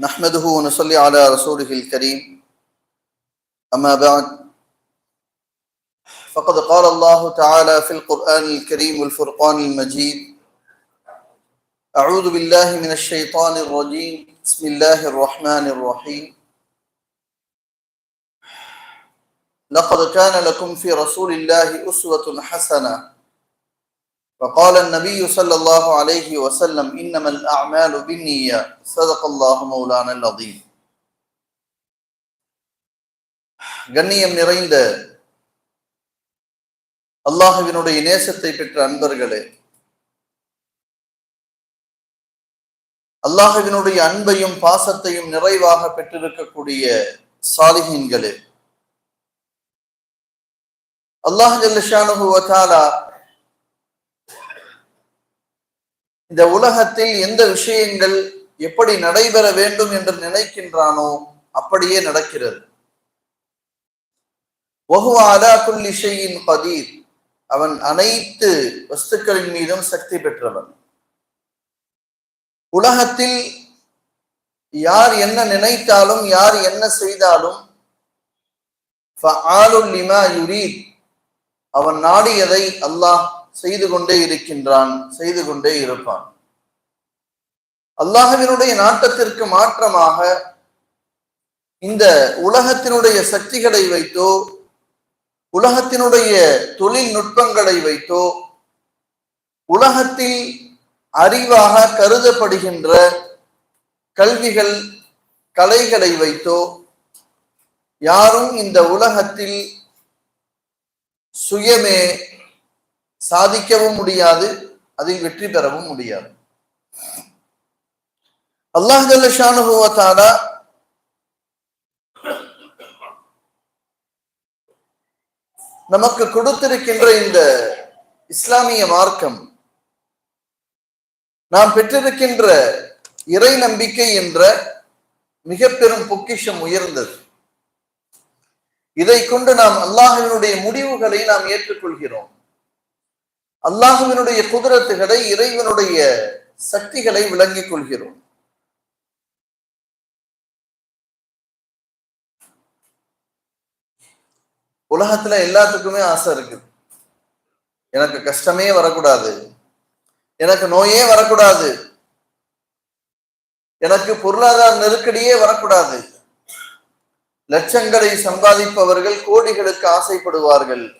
نحمده ونصلي على رسوله الكريم. أما بعد فقد قال الله تعالى في القرآن الكريم والفرقان المجيد أعوذ بالله من الشيطان الرجيم. بسم الله الرحمن الرحيم. لقد كان لكم في رسول الله أسوة حسنة. وقال النبي صلى الله عليه وسلم إنما الأعمال بالنية صدق الله مولانا العظيم கண்ணியம் நிறைந்த அல்லாஹுவினுடைய நேசத்தை பெற்ற அன்பர்களே அல்லாஹுவினுடைய அன்பையும் பாசத்தையும் நிறைவாக பெற்றிருக்கக்கூடிய சாலிஹீன்களே அல்லாஹ் ஜல்லஷானுஹு இந்த உலகத்தில் எந்த விஷயங்கள் எப்படி நடைபெற வேண்டும் என்று நினைக்கின்றானோ அப்படியே நடக்கிறது. கதீர். அவன் அனைத்து வஸ்துக்களின் மீதும் சக்தி பெற்றவன். உலகத்தில் யார் என்ன நினைத்தாலும் யார் என்ன செய்தாலும் அவன் நாடியதை அல்லாஹ் செய்து கொண்டே இருக்கின்றான் செய்து கொண்டே இருப்பான். அல்லாஹவினுடைய நாட்டத்திற்கு மாற்றமாக இந்த உலகத்தினுடைய சக்திகளை வைத்தோ உலகத்தினுடைய தொழில்நுட்பங்களை வைத்தோ உலகத்தில் அறிவாக கருதப்படுகின்ற கல்விகள் கலைகளை வைத்தோ யாரும் இந்த உலகத்தில் சுயமே சாதிக்கவும் முடியாது அதில் வெற்றி பெறவும் முடியாது. அல்லாஹ் ஜல்லஷானுபவத்தாலா நமக்கு கொடுத்திருக்கின்ற இந்த இஸ்லாமிய மார்க்கம் நாம் பெற்றிருக்கின்ற இறை நம்பிக்கை என்ற மிக பெரும் பொக்கிஷம் உயர்ந்தது. இதை கொண்டு நாம் அல்லாஹினுடைய முடிவுகளை நாம் ஏற்றுக்கொள்கிறோம். அல்லாஹுவினுடைய குதிரத்துகளை இறைவனுடைய சக்திகளை விளங்கிக் கொள்கிறோம். உலகத்துல எல்லாத்துக்குமே ஆசை இருக்கு. எனக்கு கஷ்டமே வரக்கூடாது. எனக்கு நோயே வரக்கூடாது. எனக்கு பொருளாதார நெருக்கடியே வரக்கூடாது. லட்சங்களை சம்பாதிப்பவர்கள் கோடிகளுக்கு ஆசைப்படுவார்கள்.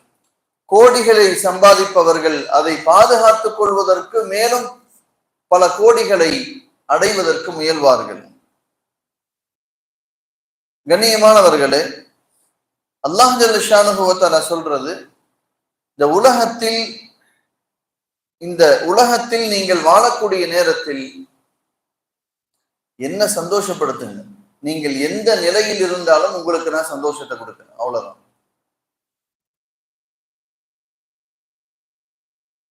கோடிகளை சம்பாதிப்பவர்கள் அதை பாதுகாத்துக் கொள்வதற்கு மேலும் பல கோடிகளை அடைவதற்கு முயல்வார்கள். கண்ணியமானவர்களே அல்லாஹ் ஜல்லுஷானுபவத்தால சொல்றது இந்த உலகத்தில் இந்த உலகத்தில் நீங்கள் வாழக்கூடிய நேரத்தில் என்ன சந்தோஷப்படுத்துங்க? நீங்கள் எந்த நிலையில் இருந்தாலும் உங்களுக்கு நான் சந்தோஷத்தை கொடுக்குறேன். அவ்வளவுதான்.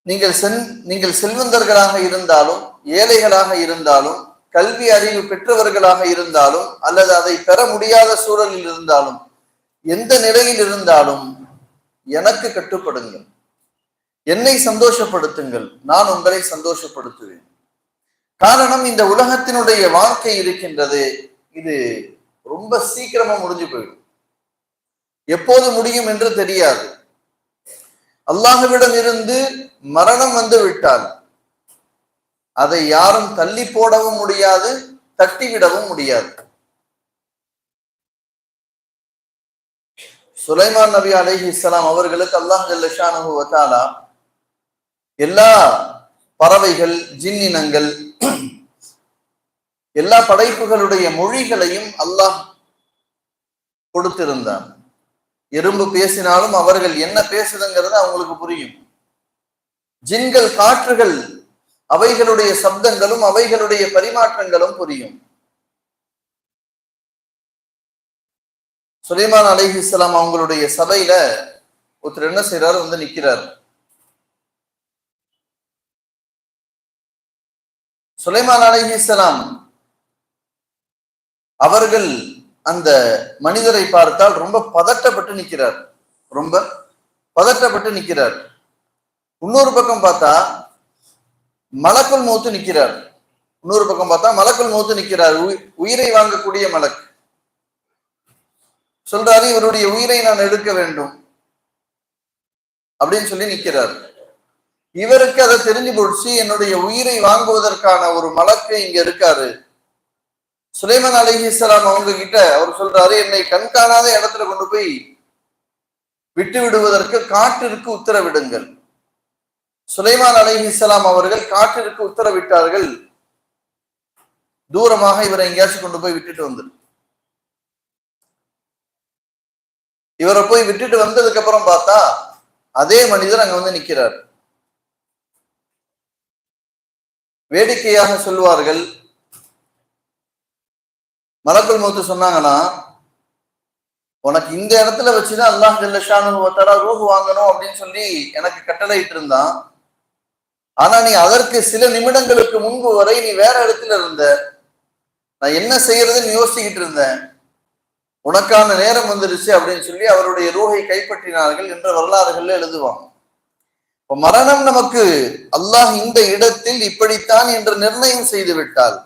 நீங்கள் சென் நீங்கள் செல்வந்தர்களாக இருந்தாலும் ஏழைகளாக இருந்தாலும் கல்வி அறிவு பெற்றவர்களாக இருந்தாலும் அல்லது அதை பெற முடியாத சூழலில் இருந்தாலும் எந்த நிலையில் இருந்தாலும் எனக்கு கட்டுப்படுங்கள். என்னை சந்தோஷப்படுத்துங்கள். நான் உங்களை சந்தோஷப்படுத்துவேன். காரணம் இந்த உலகத்தினுடைய வாழ்க்கை இருக்கின்றது. இது ரொம்ப சீக்கிரமா முடிஞ்சு போயிடும். எப்போது முடியும் என்று தெரியாது. அல்லாஹுவிடம் இருந்து மரணம் வந்து விட்டால் அதை யாரும் தள்ளி போடவும் முடியாது தட்டிவிடவும் முடியாது. சுலைமான் நபி அலஹி இஸ்லாம் அவர்களுக்கு அல்லாஹ் ஜல்லஷானு வத்தாலா எல்லா பறவைகள் ஜின்னினங்கள் எல்லா படைப்புகளுடைய மொழிகளையும் அல்லாஹ் கொடுத்திருந்தான். எறும்பு பேசினாலும் அவர்கள் என்ன பேசுதுங்கிறது அவங்களுக்கு புரியும். ஜின்கள் காற்றுகள் அவைகளுடைய சப்தங்களும் அவைகளுடைய பரிமாற்றங்களும் புரியும். சுலைமான் அலைஹிஸ்ஸலாம் அவங்களுடைய சபையில ஒருத்தர் என்ன செய்யறாரு வந்து நிக்கிறார். சுலைமான் அலைஹிஸ்ஸலாம் அவர்கள் அந்த மனிதரை பார்த்தால் ரொம்ப பதட்டப்பட்டு நிற்கிறார். ரொம்ப பதட்டப்பட்டு நிற்கிறார். இன்னொரு பக்கம் பார்த்தா மலக்குள் மூத்து நிற்கிறார். இன்னொரு பக்கம் பார்த்தா மலக்குள் மூத்து நிற்கிறார். உயி- உயிரை வாங்கக்கூடிய மலக்கு சொல்றாரு இவருடைய உயிரை நான் எடுக்க வேண்டும். அப்படின்னு சொல்லி நிற்கிறார். இவருக்கு அதை தெரிஞ்சு போச்சு என்னுடைய உயிரை வாங்குவதற்கான ஒரு மலக்கு இங்க இருக்காரு. சுலைமான் அலிஹிஸ்லாம் அவங்க கிட்ட அவர் சொல்றாரு என்னை கண்காணாத இடத்துல கொண்டு போய் விட்டு விடுவதற்கு காட்டிற்கு உத்தரவிடுங்கள். சுலைமான் அலிஹிஸ்லாம் அவர்கள் காட்டிற்கு உத்தரவிட்டார்கள். தூரமாக இவரை எங்கேயாச்சும் கொண்டு போய் விட்டுட்டு வந்துரு இவரை போய் விட்டுட்டு வந்ததுக்கு அப்புறம் பார்த்தா அதே மனிதர் அங்க வந்து நிக்கிறார். வேடிக்கையாக சொல்லுவார்கள் மலக்குள் மூத்து சொன்னாங்கன்னா உனக்கு இந்த இடத்துல வச்சுதான் அல்லாஹ் ஜல்லஷானு ஒத்தரா ரூஹ் வாங்கணும் அப்படின்னு சொல்லி எனக்கு கட்டளையிட்டு இருந்தான் ஆனா நீ அதற்கு சில நிமிடங்களுக்கு முன்பு வரை நீ வேற இடத்துல இருந்த. நான் என்ன செய்யறதுன்னு யோசிச்சுக்கிட்டு இருந்தேன். உனக்கான நேரம் வந்துருச்சு அப்படின்னு சொல்லி அவருடைய ரூஹை கைப்பற்றினார்கள் என்ற வரலாறுகள்ல எழுதுவாங்க இப்ப மரணம் நமக்கு அல்லாஹ் இந்த இடத்தில் இப்படித்தான் என்று நிர்ணயம் செய்து விட்டால்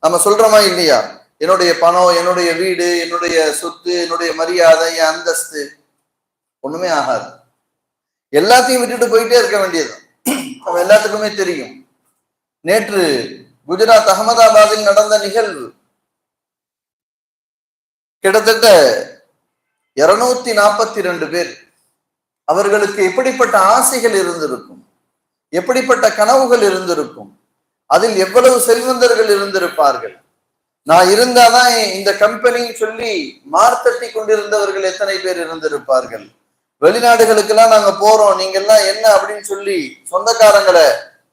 நம்ம சொல்றோமா இல்லையா? என்னுடைய பணம் என்னுடைய வீடு என்னுடைய சொத்து என்னுடைய மரியாதை என் அந்தஸ்து ஒண்ணுமே ஆகாது. எல்லாத்தையும் விட்டுட்டு போயிட்டே இருக்க வேண்டியது. நம்ம எல்லாத்துக்குமே தெரியும். நேற்று குஜராத் அகமதாபாத்தில் நடந்த நிகழ்வு. கிட்டத்தட்ட இருநூத்தி நாற்பத்தி ரெண்டு பேர். அவர்களுக்கு எப்படிப்பட்ட ஆசைகள் இருந்திருக்கும்? எப்படிப்பட்ட கனவுகள் இருந்திருக்கும்? அதில் எவ்வளவு செல்வந்தர்கள் இருந்திருப்பார்கள்? நான் இருந்தாதான் இந்த கம்பெனின்னு சொல்லி மார்த்தட்டி கொண்டிருந்தவர்கள் எத்தனை பேர் இருந்திருப்பார்கள்? வெளிநாடுகளுக்கெல்லாம் நாங்க போறோம் நீங்க எல்லாம் என்ன அப்படின்னு சொல்லி சொந்தக்காரங்களை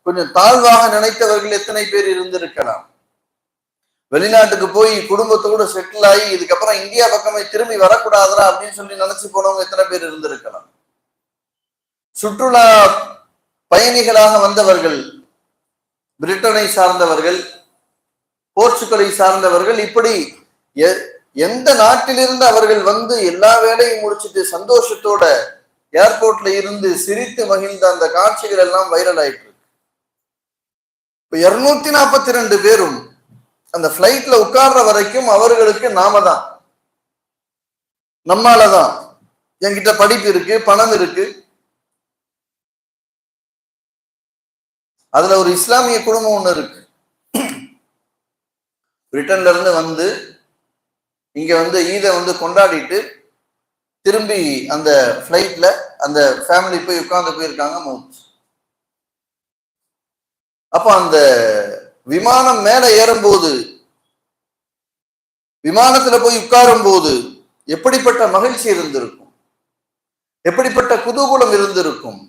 கொஞ்சம் தாழ்வாக நினைத்தவர்கள் எத்தனை பேர் இருந்திருக்கலாம்? வெளிநாட்டுக்கு போய் குடும்பத்தோட செட்டில் ஆகி இதுக்கப்புறம் இந்தியா பக்கமே திரும்பி வரக்கூடாதுடா அப்படின்னு சொல்லி நினைச்சு போனவங்க எத்தனை பேர் இருந்திருக்கலாம்? சுற்றுலா பயணிகளாக வந்தவர்கள் பிரிட்டனை சார்ந்தவர்கள் போர்ச்சுகலை சார்ந்தவர்கள் இப்படி எ- எந்த நாட்டிலிருந்து அவர்கள் வந்து எல்லா வேலையும் முடிச்சிட்டு சந்தோஷத்தோட ஏர்போர்ட்ல இருந்து சிரித்து மகிழ்ந்த அந்த காட்சிகள் எல்லாம் வைரல் ஆயிட்டு இருக்கு இப்ப இருநூத்தி நாற்பத்தி ரெண்டு பேரும் அந்த பிளைட்ல உட்கார்ற வரைக்கும் அவர்களுக்கு நாம தான். நம்மாலதான் என்கிட்ட படிப்பு இருக்கு பணம் இருக்கு. அதுல ஒரு இஸ்லாமிய குடும்பம் ஒண்ணு இருக்கு. பிரிட்டன்ல இருந்து வந்து இங்க வந்து ஈதை வந்து கொண்டாடிட்டு திரும்பி அந்த ஃப்ளைட்ல அந்த ஃபேமிலி போய் உட்கார்ந்து போயிருக்காங்க மவுத் அப்ப அந்த விமானம் மேல ஏறும்போது விமானத்துல போய் உட்காரும் போது எப்படிப்பட்ட மகிழ்ச்சி இருந்திருக்கும்? எப்படிப்பட்ட குதூகூலம் இருந்திருக்கும்?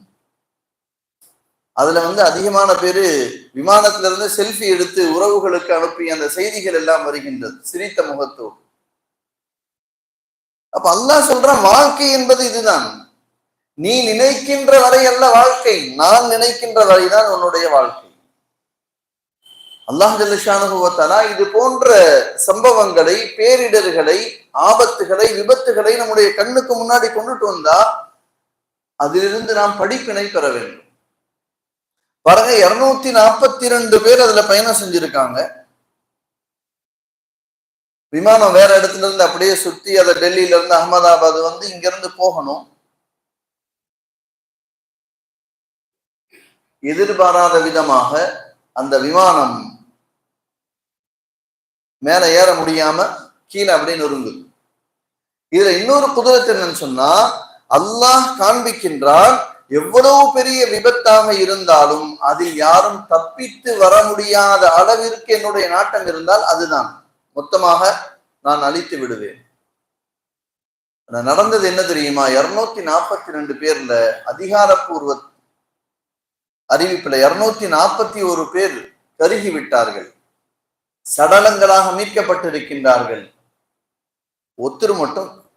அதுல வந்து அதிகமான பேரு விமானத்துல இருந்து செல்ஃபி எடுத்து உறவுகளுக்கு அனுப்பி அந்த செய்திகள் எல்லாம் வருகின்றது. சிரித்த முகத்தோடு. அப்ப அல்லாஹ் சொல்றான் வாழ்க்கை என்பது இதுதான். நீ நினைக்கின்ற வரை அல்ல வாழ்க்கை. நான் நினைக்கின்ற வரைதான் உன்னுடைய வாழ்க்கை. அல்லாஹ் ஜல்லிஷானுபவத்தாலா இது போன்ற சம்பவங்களை பேரிடர்களை ஆபத்துகளை விபத்துகளை நம்முடைய கண்ணுக்கு முன்னாடி கொண்டுட்டு வந்தா அதிலிருந்து நாம் படிப்பினை பெற வேண்டும். பாருங்க இருநூத்தி நாற்பத்தி ரெண்டு பேர் அதுல பயணம் செஞ்சிருக்காங்க. விமானம் வேற இடத்துல இருந்து அப்படியே சுத்தி அதை டெல்லியில இருந்து அகமதாபாத் வந்து இங்க இருந்து போகணும். எதிர்பாராத விதமாக அந்த விமானம் மேல ஏற முடியாம கீழே அப்படியே நொறுங்குது. இதுல இன்னொரு குதிரத்து என்னன்னு சொன்னா அல்லாஹ் காண்பிக்கின்றான் எவ்வளவு பெரிய விபத்தாக இருந்தாலும் அதில் யாரும் தப்பித்து வர முடியாத அளவிற்கு என்னுடைய நாட்டம் இருந்தால் அதுதான். மொத்தமாக நான் அழித்து விடுவேன். ஆனா நடந்தது என்ன தெரியுமா? இருநூத்தி நாற்பத்தி ரெண்டு பேர்ல அதிகாரப்பூர்வ அறிவிப்புல இருநூத்தி நாற்பத்தி ஒரு பேர் கருகி விட்டார்கள். சடலங்களாக மீட்கப்பட்டிருக்கின்றார்கள். ஒத்துரு மட்டும்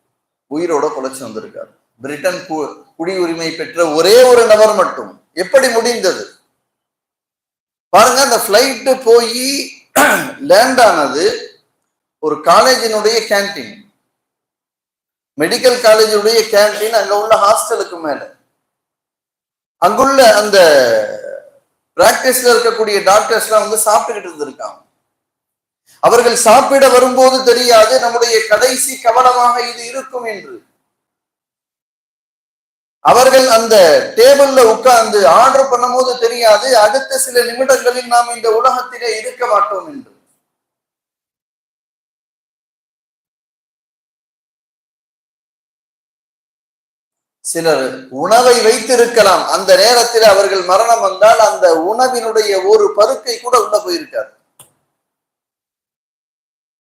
உயிரோட குலைச்சு வந்திருக்காரு. பிரிட்டன் கு- குடியுரிமை பெற்ற ஒரே ஒரு நபர் மட்டும். எப்படி முடிந்தது? பாருங்க அந்த பிளைட் போய் லேண்ட் ஆனது ஒரு காலேஜினுடைய கேண்டீன் மெடிக்கல் காலேஜுடைய கேண்டீன் அங்க உள்ள ஹாஸ்டலுக்கு மேல. அங்குள்ள அந்த பிராக்டிஸ்ல இருக்கக்கூடிய டாக்டர்ஸ்லாம் வந்து சாப்பிட்டுக்கிட்டு இருந்திருக்காங்க. அவர்கள் சாப்பிட வரும்போது தெரியாது நம்முடைய கடைசி கவனமாக இது இருக்கும் என்று. அவர்கள் அந்த டேபிள்ல உட்கார்ந்து ஆர்டர் பண்ணும்போது தெரியாது அடுத்த சில நிமிடங்களில் நாம் இந்த உலகத்திலே இருக்க மாட்டோம் என்று. சிலர் உணவை வைத்திருக்கலாம். அந்த நேரத்தில் அவர்கள் மரணம் வந்தால் அந்த உணவினுடைய ஒரு பருக்கை கூட உள்ள போயிருக்கார்.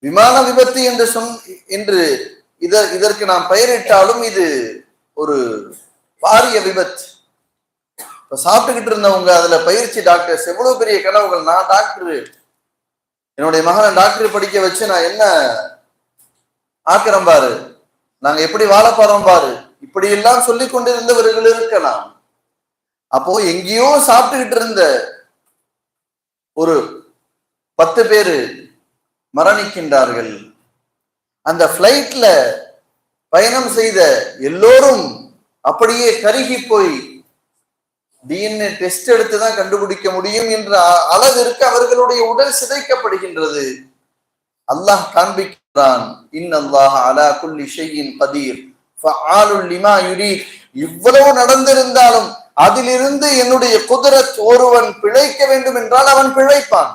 விமான விபத்து என்று சொன் என்று இத இதற்கு நாம் பெயரிட்டாலும் இது ஒரு பாரிய விபத்து. இப்ப சாப்பிட்டுக்கிட்டு இருந்தவங்க அதுல பயிற்சி டாக்டர்ஸ் எவ்வளவு பெரிய கனவுகள். நான் டாக்டர். என்னுடைய மகனை டாக்டர் படிக்க வச்சு நான் என்ன ஆக்குறேன் பாரு? நாங்க எப்படி வாழ போறோம் பாரு? இப்படி எல்லாம் சொல்லி கொண்டிருந்தவர்கள் இருக்கலாம். அப்போ எங்கேயோ சாப்பிட்டுக்கிட்டு இருந்த ஒரு பத்து பேரு மரணிக்கின்றார்கள். அந்த பிளைட்ல பயணம் செய்த எல்லோரும் அப்படியே கருகி போய் டிஎன்ஏ டெஸ்ட் எடுத்து தான் கண்டுபிடிக்க முடியும் என்ற அளவிற்கு அவர்களுடைய உடல் சிதைக்கப்படுகின்றது. அல்லாஹ் காண்பிக்கிறான் இன்னல்லாஹ் அலா குல்லி ஷையின் கதீர் லிமா யுரீத். இவ்வளவு நடந்திருந்தாலும் அதிலிருந்து என்னுடைய குதிரத் ஒருவன் பிழைக்க வேண்டும் என்றால் அவன் பிழைப்பான்.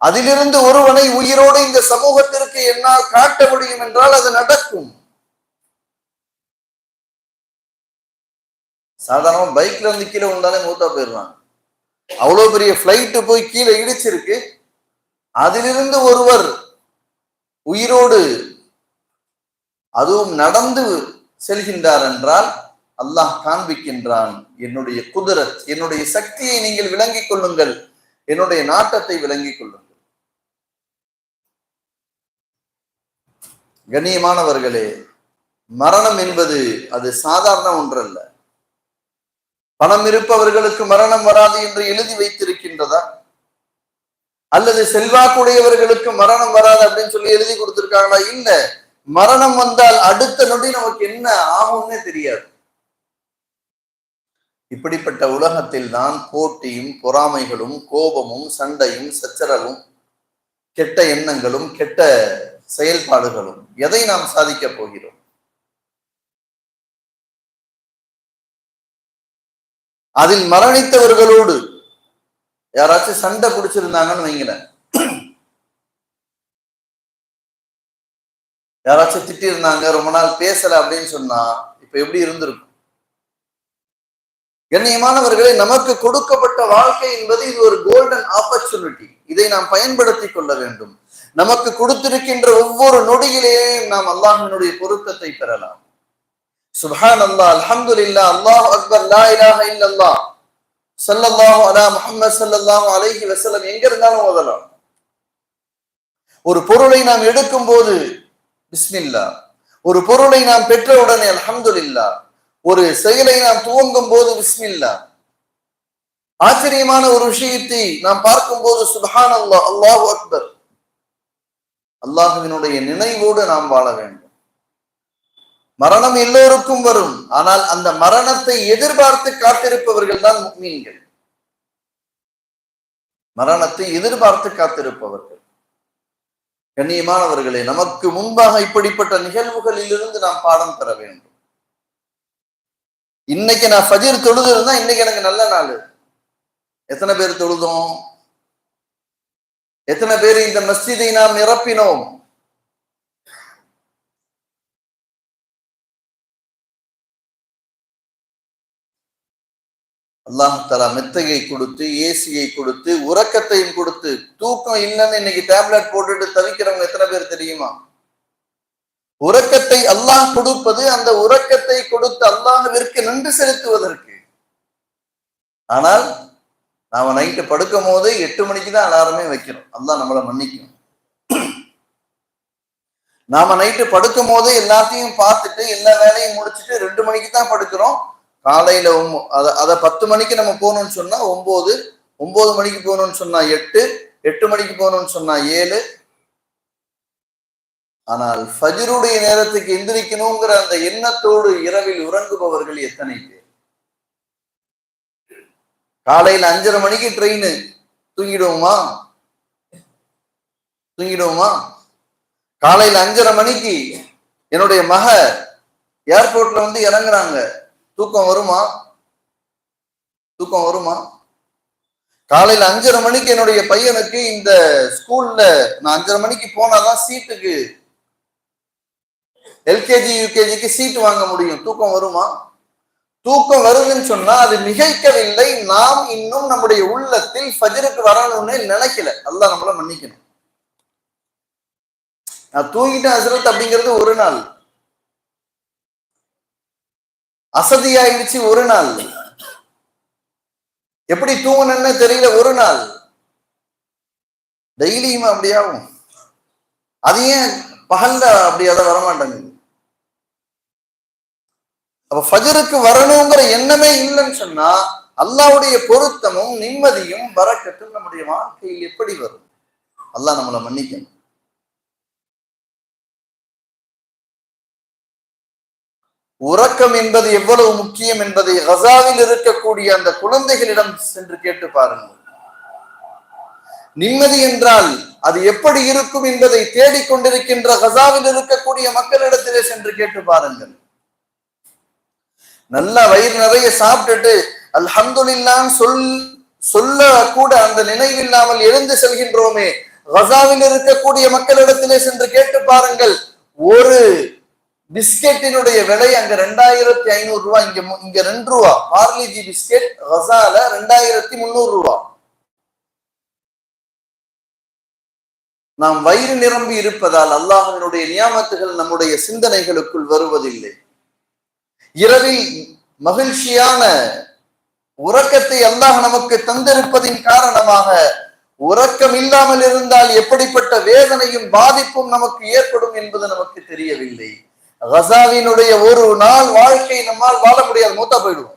அதிலிருந்து ஒருவனை உயிரோடு இந்த சமூகத்திற்கு என்னால் காட்ட முடியும் என்றால் அது நடக்கும். சாதாரண பைக்ல இருந்து கீழே வந்தாலே மூத்தா போயிடுறான். அவ்வளவு பெரிய பிளைட் போய் கீழே இடிச்சிருக்கு. அதிலிருந்து ஒருவர் உயிரோடு அதுவும் நடந்து செல்கின்றார் என்றால் அல்லாஹ் காண்பிக்கின்றான் என்னுடைய குதிரத் என்னுடைய சக்தியை நீங்கள் விளங்கிக் கொள்ளுங்கள் என்னுடைய நாட்டத்தை விளங்கிக் கொள்ளுங்கள். கண்ணியமானவர்களே மரணம் என்பது அது சாதாரண ஒன்றல்ல. பணம் இருப்பவர்களுக்கு மரணம் வராது என்று எழுதி வைத்திருக்கின்றதா? அல்லது செல்வாக்குடையவர்களுக்கு மரணம் வராது அப்படின்னு சொல்லி எழுதி கொடுத்திருக்காங்களா? இல்ல மரணம் வந்தால் அடுத்த நொடி நமக்கு என்ன ஆகும்னே தெரியாது. இப்படிப்பட்ட உலகத்தில் தான் போட்டியும் பொறாமைகளும் கோபமும் சண்டையும் சச்சரவும் கெட்ட எண்ணங்களும் கெட்ட செயல்பாடுகளும் எதை நாம் சாதிக்கப் போகிறோம்? அதில் மரணித்தவர்களோடு யாராச்சும் சண்டை பிடிச்சிருந்தாங்கன்னு வைங்களேன். யாராச்சும் திட்டி இருந்தாங்க ரொம்ப நாள் பேசல அப்படின்னு சொன்னா இப்ப எப்படி இருந்திருக்கும்? கண்ணியமானவர்களே நமக்கு கொடுக்கப்பட்ட வாழ்க்கை என்பது இது ஒரு கோல்டன் ஆப்பர்ச்சுனிட்டி இதை நாம் பயன்படுத்திக் கொள்ள வேண்டும். நமக்கு கொடுத்திருக்கின்ற ஒவ்வொரு நொடியிலேயும் நாம் அல்லாஹினுடைய பொருத்தத்தை பெறலாம். சுப்ஹான் அல்லாஹ் அல்ஹம்துலில்லா அல்லாஹ் அக்பர் லா இலாஹ இல்லல்லாஹ். ஸல்லல்லாஹு அலா முஹம்மது ஸல்லல்லாஹு அலைஹி வஸல்லம். எங்க இருந்தாலும் ஓதலாம். ஒரு பொருளை நாம் எடுக்கும் போது பிஸ்மில்லா ஒரு பொருளை நாம் பெற்ற உடனே அல்ஹம்துலில்லா ஒரு செயலை நாம் துவங்கும் போது பிஸ்மில்லா ஆச்சரியமான ஒரு விஷயத்தை நாம் பார்க்கும் போது சுபஹான் அல்லாஹ் அல்லாஹு அக்பர். அல்லாஹுவினுடைய நினைவோடு நாம் வாழ வேண்டும். மரணம் எல்லோருக்கும் வரும். ஆனால் அந்த மரணத்தை எதிர்பார்த்து காத்திருப்பவர்கள் தான் முக்மீன்கள். மரணத்தை எதிர்பார்த்து காத்திருப்பவர்கள். கண்ணியமானவர்களே நமக்கு முன்பாக இப்படிப்பட்ட நிகழ்வுகளில் இருந்து நாம் பாடம் பெற வேண்டும். இன்னைக்கு நான் ஃபஜிர் தொழுது இருந்தா இன்னைக்கு எனக்கு நல்ல நாள். எத்தனை பேர் தொழுதோம்? எத்தனை பேர் இந்த மஸ்ஜிதை நாம் நிரப்பினோம்? அல்லாஹ் தலா மெத்தையை கொடுத்து ஏசியை கொடுத்து உறக்கத்தையும் கொடுத்து தூக்கம் இல்லைன்னு இன்னைக்கு டேப்லெட் போட்டுட்டு தவிக்கிறவங்க எத்தனை பேர் தெரியுமா? உறக்கத்தை அல்லாஹ் கொடுப்பது அந்த உறக்கத்தை கொடுத்து அல்லாஹ்விற்கு நன்றி செலுத்துவதற்கு. ஆனால் நாம நைட்டு படுக்கும் போது எட்டு மணிக்கு தான் அலாரமே வைக்கிறோம் அதான் நம்மளை மன்னிக்கும் நாம நைட்டு படுக்கும் போது எல்லாத்தையும் பார்த்துட்டு எல்லா வேலையும் முடிச்சுட்டு ரெண்டு மணிக்கு தான் படுக்கிறோம். காலையில அதை அதை பத்து மணிக்கு நம்ம போகணும்னு சொன்னா ஒன்பது ஒன்பது மணிக்கு போகணும்னு சொன்னா எட்டு எட்டு மணிக்கு போகணும்னு சொன்னா ஏழு. ஆனால் ஃபஜருடைய நேரத்துக்கு எந்திரிக்கணுங்கிற அந்த எண்ணத்தோடு இரவில் உறங்குபவர்கள் எத்தனை பேர்? காலையில அஞ்சரை மணிக்கு ட்ரெயின். தூங்கிடுவோமா? தூங்கிடுவோமா? காலையில அஞ்சரை மணிக்கு என்னுடைய மக ஏர்போர்ட்ல வந்து இறங்குறாங்க. தூக்கம் வருமா? தூக்கம் வருமா? காலையில அஞ்சரை மணிக்கு என்னுடைய பையனுக்கு இந்த ஸ்கூல்ல நான் அஞ்சரை மணிக்கு போனாதான் சீட்டுக்கு எல்கேஜி யூகேஜிக்கு சீட்டு வாங்க முடியும். தூக்கம் வருமா? தூக்கம் வருதுன்னு சொன்னா அது மிகைக்கவில்லை. நாம் இன்னும் நம்முடைய உள்ளத்தில் ஃபஜருக்கு வரணும்னு நினைக்கல. அல்லாஹ் நம்மள மன்னிக்கணும். நான் தூங்கிட்டேன் அசரத் அப்படிங்கிறது ஒரு நாள். அசதியாயிடுச்சு ஒரு நாள். எப்படி தூங்கணும்னு தெரியல ஒரு நாள். டெய்லியும் அப்படியாகும். அது ஏன் பகல்ல அப்படி அதை வரமாட்டேங்குது? அப்ப ஃபஜருக்கு வரணுங்கிற எண்ணமே இல்லைன்னு சொன்னா அல்லாவுடைய பொருத்தமும் நிம்மதியும் வரக்கட்டும் நம்முடைய வாழ்க்கையில் எப்படி வரும்? அல்லாஹ் நம்மளை மன்னிக்கணும். உறக்கம் என்பது எவ்வளவு முக்கியம் என்பதை கசாவில் இருக்கக்கூடிய அந்த குழந்தைகளிடம் சென்று கேட்டு பாருங்கள். நிம்மதி என்றால் அது எப்படி இருக்கும் என்பதை தேடிக்கொண்டிருக்கின்ற கசாவில் இருக்கக்கூடிய மக்களிடத்திலே சென்று கேட்டு பாருங்கள். நல்லா வயிறு நிறைய சாப்பிட்டுட்டு அல்ஹம்துலில்லான்னு சொல் சொல்ல கூட அந்த நினைவில்லாமல் எழுந்து செல்கின்றோமே. கசாவில் இருக்கக்கூடிய மக்களிடத்திலே சென்று கேட்டு பாருங்கள். ஒரு பிஸ்கெட்டினுடைய விலை அங்க ரெண்டாயிரத்தி ஐநூறு ரூபாய் இங்க இங்க ரெண்டு ரூபா. பார்லிஜி பிஸ்கெட் ரசால ரெண்டாயிரத்தி முந்நூறு ரூபா. நாம் வயிறு நிரம்பி இருப்பதால் அல்லாஹினுடைய நியாமத்துகள் நம்முடைய சிந்தனைகளுக்குள் வருவதில்லை. இரவில் மகிழ்ச்சியான உறக்கத்தை அல்லாஹ் நமக்கு தந்திருப்பதின் காரணமாக உறக்கம் இல்லாமல் இருந்தால் எப்படிப்பட்ட வேதனையும் பாதிப்பும் நமக்கு ஏற்படும் என்பது நமக்கு தெரியவில்லை. ரசாவினுடைய ஒரு நாள் வாழ்க்கை நம்மால் வாழ முடியாது மூத்தா போயிடுவோம்.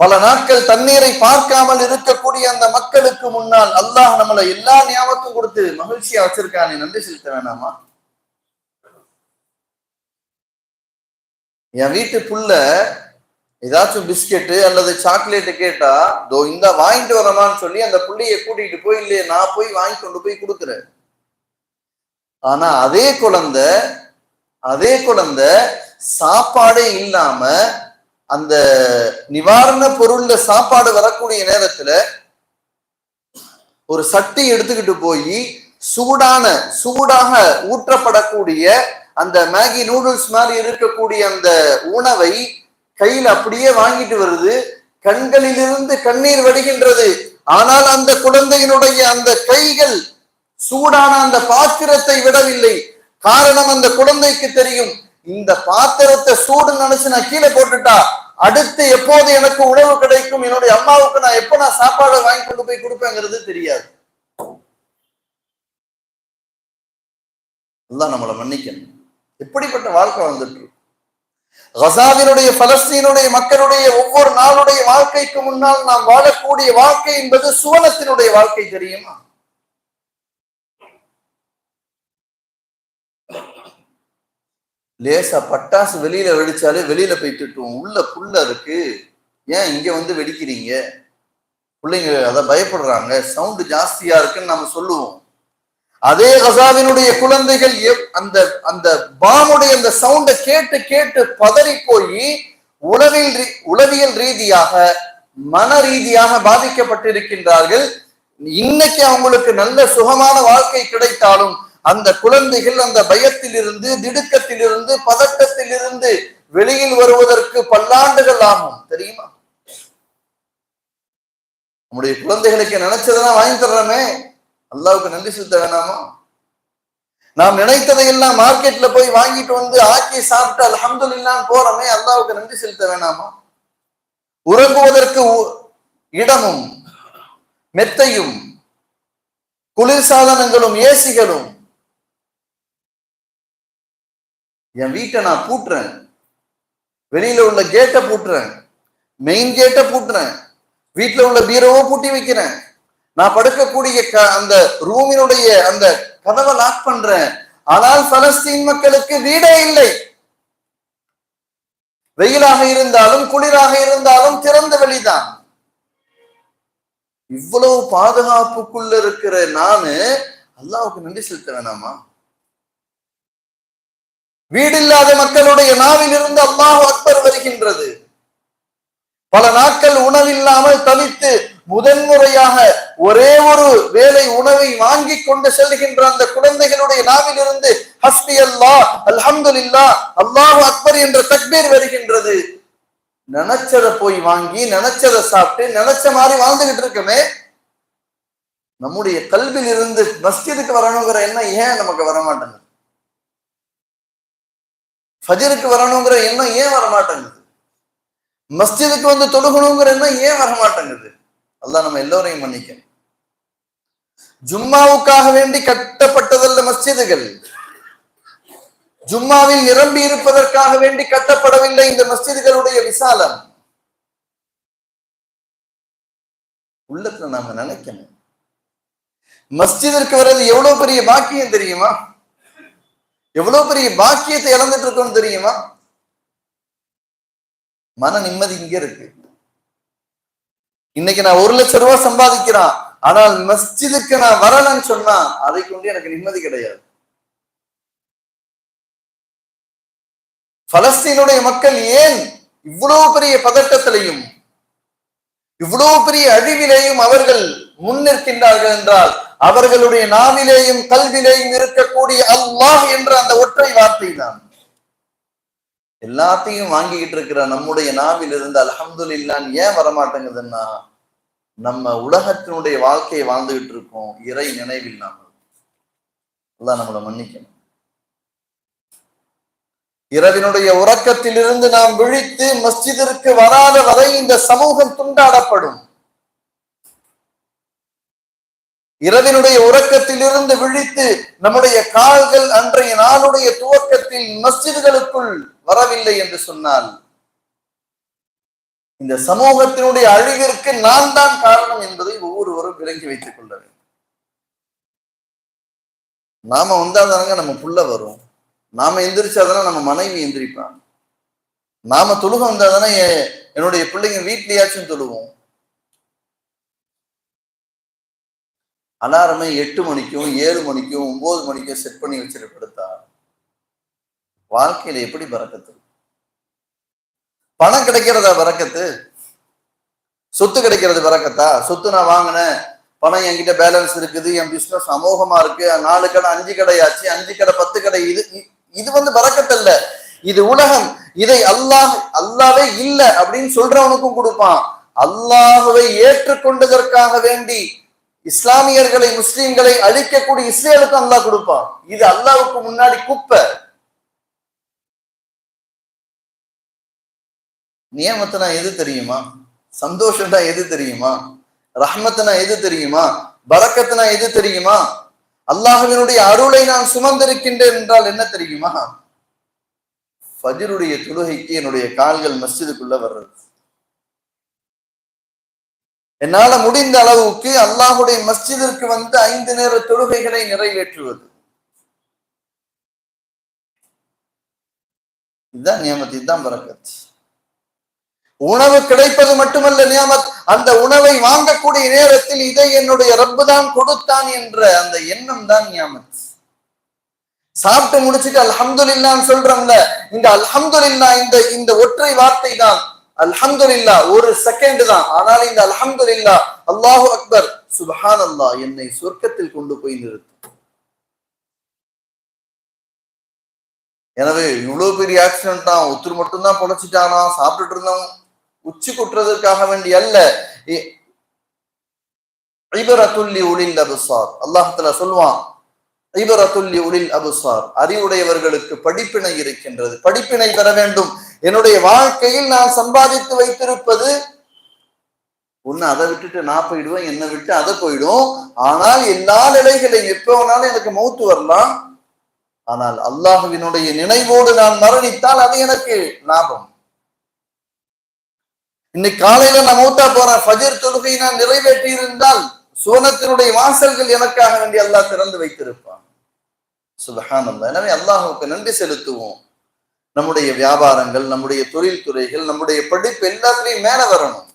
பல நாட்கள் தண்ணீரை பார்க்காமல் இருக்கக்கூடிய அந்த மக்களுக்கு முன்னால் அல்லாஹ் நம்மளை எல்லா ஞாபகத்தும் கொடுத்து மகிழ்ச்சியா வச்சிருக்கானே நன்றி செலுத்த வேணாமா? என் வீட்டு புள்ள ஏதாச்சும் பிஸ்கெட்டு அல்லது சாக்லேட்டு கேட்டா தோ இந்த வாங்கிட்டு வரமான்னு சொல்லி அந்த பிள்ளைய கூட்டிட்டு போய் இல்லையே நான் போய் வாங்கி கொண்டு போய் கொடுக்குறேன். ஆனா அதே குழந்தை அதே குழந்தை சாப்பாடே இல்லாம அந்த நிவாரண பொருள்ல சாப்பாடு வரக்கூடிய நேரத்துல ஒரு சட்டி எடுத்துக்கிட்டு போய் சூடான சூடாக ஊற்றப்படக்கூடிய அந்த மேகி நூடுல்ஸ் மாதிரி இருக்கக்கூடிய அந்த உணவை கையில் அப்படியே வாங்கிட்டு வருது. கண்களிலிருந்து கண்ணீர் வடிகின்றது. ஆனால் அந்த குழந்தையினுடைய அந்த கைகள் சூடான அந்த பாத்திரத்தை விடவில்லை. காரணம் அந்த குழந்தைக்கு தெரியும். இந்த பாத்திரத்தை சூடு நினைச்சு நான் கீழே போட்டுட்டா அடுத்து எப்போது எனக்கு உணவு கிடைக்கும்? என்னுடைய அம்மாவுக்கு நான் எப்ப நான் சாப்பாடு வாங்கி கொண்டு போய் கொடுப்பேங்கிறது தெரியாது. எல்லாம் நம்மளை மன்னிக்கணும். எப்படிப்பட்ட வாழ்க்கை வந்துட்டு கசாவினுடைய பலஸ்தீனுடைய மக்களுடைய ஒவ்வொரு நாளுடைய வாழ்க்கைக்கு முன்னால் நாம் வாழக்கூடிய வாழ்க்கை என்பது சுவனத்தினுடைய வாழ்க்கை தெரியுமா? லேசா பட்டாசு வெளியில வெடிச்சாலே வெளியில போய் திட்டுவோம். உள்ள புள்ள இருக்கு. ஏன் இங்க வந்து வெடிக்கிறீங்க? பிள்ளைங்க அதை பயப்படுறாங்க. சவுண்டு ஜாஸ்தியா இருக்குன்னு நம்ம சொல்லுவோம். அதே கசாவினுடைய குழந்தைகள் அந்த அந்த பாமுடைய அந்த சவுண்டை கேட்டு கேட்டு பதறி போய் உளவியல் உளவியல் ரீதியாக மன ரீதியாக பாதிக்கப்பட்டிருக்கின்றார்கள். இன்னைக்கு அவங்களுக்கு நல்ல சுகமான வாழ்க்கை கிடைத்தாலும் அந்த குழந்தைகள் அந்த பயத்தில் இருந்து பதட்டத்திலிருந்து பதட்டத்தில் இருந்து வெளியில் வருவதற்கு பல்லாண்டுகள் ஆகும். தெரியுமா? நம்முடைய குழந்தைகளுக்கு நினைச்சதெல்லாம் வாங்கி தர்றோமே. அல்லாவுக்கு நன்றி செலுத்த வேணாமா? நாம் நினைத்ததை எல்லாம் மார்க்கெட்ல போய் வாங்கிட்டு வந்து ஆக்கி சாப்பிட்டு அலமதுல்லான்னு போறோமே அல்லாவுக்கு நன்றி செலுத்த வேணாமா? உறங்குவதற்கு உ- இடமும் மெத்தையும் குளிர் சாதனங்களும் ஏசிகளும். என் வீட்டை நான் பூட்டுறேன். வெளியில உள்ள கேட்டை பூட்டுறேன். மெயின் கேட்டை பூட்டுறேன். வீட்டில் உள்ள பீரோவை பூட்டி வைக்கிறேன். நான் படுக்கக்கூடிய க- அந்த ரூமினுடைய அந்த கதவை லாக் பண்றேன். ஆனால் பலஸ்தீன் மக்களுக்கு வீடே இல்லை. வெயிலாக இருந்தாலும் குளிராக இருந்தாலும் திறந்த வெளிதான். இவ்வளவு பாதுகாப்புக்குள்ள இருக்கிற நானு அல்லாவுக்கு நன்றி செலுத்த வேணாமா? வீடில்லாத மக்களுடைய நாவில் இருந்து அல்லாஹ் அக்பர் வருகின்றது. பல நாட்கள் உணவில்லாமல் தவித்து முதன்முறையாக ஒரே ஒரு வேலை உணவை வாங்கி கொண்டு செல்கின்ற அந்த குழந்தைகளுடைய நாவில் இருந்து ஹஸ்பி அல்லாஹ் இல்லா அல்லாஹ் அக்பர் என்ற தக்பீர் வருகின்றது. நினைச்சதை போய் வாங்கி நினைச்சதை சாப்பிட்டு நினைச்ச மாதிரி வாழ்ந்துகிட்டு இருக்கமே. நம்முடைய கல்வியில் இருந்து மஸ்ஜிதுக்கு வரணுங்கிற எண்ணம் ஏன் நமக்கு வர மாட்டேங்குது ஃபஜருக்கு வரணுங்கிற எண்ணம் ஏன் வர மாட்டேங்குது மஸ்ஜிதுக்கு வந்து தொழுகணுங்கிற எண்ணம் ஏன் வர அல்லா நம்ம எல்லோரையும் மன்னிக்க ஜும்மாவுக்காக வேண்டி கட்டப்பட்டதல்ல மஸ்ஜிதுகள். ஜும்மாவில் நிரம்பி இருப்பதற்காக வேண்டி கட்டப்படவில்லை இந்த மஸ்ஜிதுகளுடைய விசாலம். உள்ளத்துல நாம நினைக்கணும். மஸ்ஜிதிற்கு வர்றது எவ்வளவு பெரிய பாக்கியம் தெரியுமா? எவ்வளவு பெரிய பாக்கியத்தை இழந்துட்டு இருக்கோம் தெரியுமா? மன நிம்மதி இங்க இருக்கு. இன்னைக்கு நான் ஒரு லட்சம் ரூபாய் சம்பாதிக்கிறான். ஆனால் மஸ்ஜிதுக்கு நான் வரலன்னு சொன்னா அதை கொண்டு எனக்கு நிம்மதி கிடையாது. பலஸ்தீனுடைய மக்கள் ஏன் இவ்வளவு பெரிய பதட்டத்திலையும் இவ்வளவு பெரிய அழிவிலேயும் அவர்கள் முன்னிற்கின்றார்கள் என்றால் அவர்களுடைய நாவிலேயும் கல்விலேயும் இருக்கக்கூடிய அல்லாஹ் என்ற அந்த ஒற்றை வார்த்தை தான் எல்லாத்தையும் வாங்கிக்கிட்டு இருக்கிற நம்முடைய நாவில் இருந்து அல்ஹம்துலில்லான்னு ஏன் வரமாட்டேங்குதுன்னா நம்ம உலகத்தினுடைய வாழ்க்கையை வாழ்ந்துகிட்டு இருக்கோம் இறை நினைவில்லாமல் அதான் நம்மளை மன்னிக்கணும். இரவினுடைய உறக்கத்திலிருந்து நாம் விழித்து மஸ்ஜிதிற்கு வராத வரை இந்த சமூகம் துண்டாடப்படும். இரவினுடைய உறக்கத்திலிருந்து விழித்து நம்முடைய கால்கள் அன்றைய நாளுடைய துவக்கத்தில் மஸ்ஜிதுகளுக்குள் வரவில்லை என்று சொன்னால் இந்த சமூகத்தினுடைய அழிவிற்கு நான் தான் காரணம் என்பதை ஒவ்வொருவரும் விளங்கி வைத்துக் கொள்ள வேண்டும். நாம வந்தாதானங்க நம்ம புள்ள வரும். நாம எந்திரிச்சாதானே நம்ம மனைவி எந்திரிப்பான். நாம தொழுக வந்தாதானே தானே என்னுடைய பிள்ளைங்க வீட்லயாச்சும் தொழுவோம். அலாரமே எட்டு மணிக்கும் ஏழு மணிக்கும் ஒன்பது மணிக்கும் செட் பண்ணி வச்சிருப்படுத்தா வாழ்க்கையில எப்படி பறக்கத்து? பணம் கிடைக்கிறதா பறக்கத்து? சொத்து கிடைக்கிறது பறக்கத்தா? சொத்து நான் வாங்கினேன். பணம் என்கிட்ட பேலன்ஸ் இருக்குது என் பிசினஸ் அமோகமா இருக்கு. நாலு கடை அஞ்சு கடை ஆச்சு அஞ்சு கடை பத்து கடை இது இது வந்து பறக்கத்தல்ல இது உலகம். இதை அல்லாஹ் அல்லாவே இல்ல அப்படின்னு சொல்றவனுக்கும் கொடுப்பான். அல்லாஹுவை ஏற்றுக்கொண்டதற்காக வேண்டி இஸ்லாமியர்களை முஸ்லீம்களை அழிக்கக்கூடிய இஸ்ரேலுக்கும் அல்லாஹ் கொடுப்பான். இது அல்லாவுக்கு முன்னாடி குப்பை. நியமத்துனா எது தெரியுமா? சந்தோஷம்னா எது தெரியுமா? ரஹ்மத்துனா எது தெரியுமா? பரக்கத்துனா எது தெரியுமா? அல்லாஹவினுடைய அருளை நான் சுமந்திருக்கின்றேன் என்றால் என்ன தெரியுமா? ஃபஜ்ருடைய தொழுகைக்கு என்னுடைய கால்கள் மஸ்ஜிதுக்குள்ள வர்றது. என்னால முடிந்த அளவுக்கு அல்லாஹுடைய மஸ்ஜிதிற்கு வந்து ஐந்து நேர தொழுகைகளை நிறைவேற்றுவது. இதுதான் நியமத் தான் பரக்கத் உணவு கிடைப்பது மட்டுமல்ல நியமத் அந்த உணவை வாங்கக்கூடிய நேரத்தில் இதை என்னுடைய ரப்பு தான் கொடுத்தான் என்ற அந்த எண்ணம் தான் நியமத். சாப்பிட்டு முடிச்சுட்டு அல்ஹம்துலில்லான்னு சொல்றோம்ல இந்த அல்ஹம்துலில்லா இந்த இந்த ஒற்றை வார்த்தை தான். அல்ஹம்துலில்லா ஒரு செகண்ட் தான். ஆனால் இந்த அல்ஹம்துலில்லா அல்லாஹு அக்பர் சுபஹான் அல்லாஹ் என்னை சொர்க்கத்தில் கொண்டு போய் நிறுத்தும் எனவே இவ்வளவு பெரிய ஆக்சிடென்ட் தான். ஒருத்தர் மட்டும்தான் பொழைச்சிட்டானா? சாப்பிட்டுட்டு இருந்தவன். உச்சி குட்டுறதுக்காக வேண்டி அல்ல ஐபரத்துல்லி உளில் அபுசார் அல்லாஹத்துல சொல்லுவான் ஐபரத்துல்லி உளில் அபுசார். அறிவுடையவர்களுக்கு படிப்பினை இருக்கின்றது. படிப்பினை பெற வேண்டும். என்னுடைய வாழ்க்கையில் நான் சம்பாதித்து வைத்திருப்பது ஒன்னு அதை விட்டுட்டு நான் போயிடுவேன் என்னை விட்டு அதை போயிடும். ஆனால் எல்லா நிலைகளையும் எப்போ வேணாலும் எனக்கு மௌத்து வரலாம். ஆனால் அல்லாஹுவினுடைய நினைவோடு நான் மரணித்தால் அது எனக்கு லாபம். இன்னைக்கு காலையில நான் மூட்டா போறேன். ஃபஜர் தொழுகை நான் நிறைவேற்றி இருந்தால் சோனத்தினுடைய வாசல்கள் எனக்காக வேண்டி அல்லாஹ் திறந்து வைத்திருப்பான். சுதகானந்த எனவே அல்லாஹுக்கு நன்றி செலுத்துவோம். நம்முடைய வியாபாரங்கள் நம்முடைய தொழில் துறைகள் நம்முடைய படிப்பு எல்லாத்துலையும் மேல வரணும்.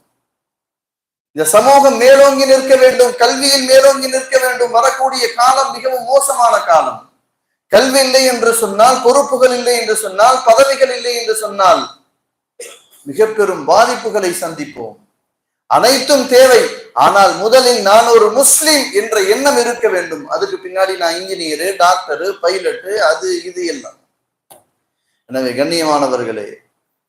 இந்த சமூகம் மேலோங்கி நிற்க வேண்டும். கல்வியில் மேலோங்கி நிற்க வேண்டும். வரக்கூடிய காலம் மிகவும் மோசமான காலம். கல்வி இல்லை என்று சொன்னால் பொறுப்புகள் இல்லை என்று சொன்னால் பதவிகள் இல்லை என்று சொன்னால் மிக பெரும் பாதிப்புகளை சந்திப்போம். அனைத்தும் தேவை. ஆனால் முதலில் நான் ஒரு முஸ்லீம் என்ற எண்ணம் இருக்க வேண்டும். அதுக்கு பின்னாடி நான் இன்ஜினியரு டாக்டரு பைலட்டு அது இது எல்லாம். எனவே கண்ணியமானவர்களே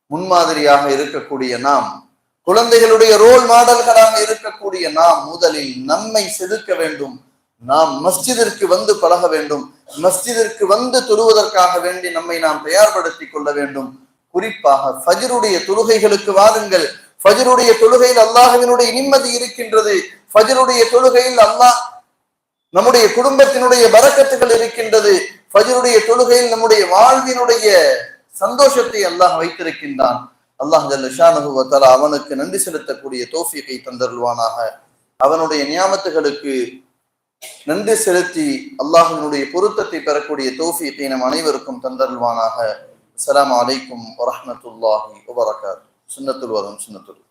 முன்மாதிரியாக இருக்கக்கூடிய நாம் குழந்தைகளுடைய ரோல் மாடல்களாக இருக்கக்கூடிய நாம் முதலில் நம்மை செதுக்க வேண்டும். நாம் மஸ்ஜிதிற்கு வந்து பழக வேண்டும். மஸ்ஜிதிற்கு வந்து தொழுவதற்காக வேண்டி நம்மை நாம் தயார்படுத்திக் கொள்ள வேண்டும். குறிப்பாக ஃபஜருடைய தொழுகைகளுக்கு வாருங்கள். ஃபஜருடைய தொழுகையில் அல்லாஹவினுடைய நிம்மதி இருக்கின்றது. ஃபஜருடைய தொழுகையில் அல்லாஹ் நம்முடைய குடும்பத்தினுடைய வரக்கத்துகள் இருக்கின்றது. ஃபஜருடைய தொழுகையில் நம்முடைய வாழ்வினுடைய சந்தோஷத்தை அல்லாஹ் வைத்திருக்கின்றான். அல்லாஹ் ஜல்லுஷானுகுவத்தால் அவனுக்கு நன்றி செலுத்தக்கூடிய தோஃபியத்தை தந்தருள்வானாக. அவனுடைய நியாமத்துகளுக்கு நன்றி செலுத்தி அல்லாஹினுடைய பொருத்தத்தை பெறக்கூடிய தோஃபியத்தை நம் அனைவருக்கும் தந்தருள்வானாக. السلام عليكم ورحمة الله وبركاته. سنة الوضع سنة الوضع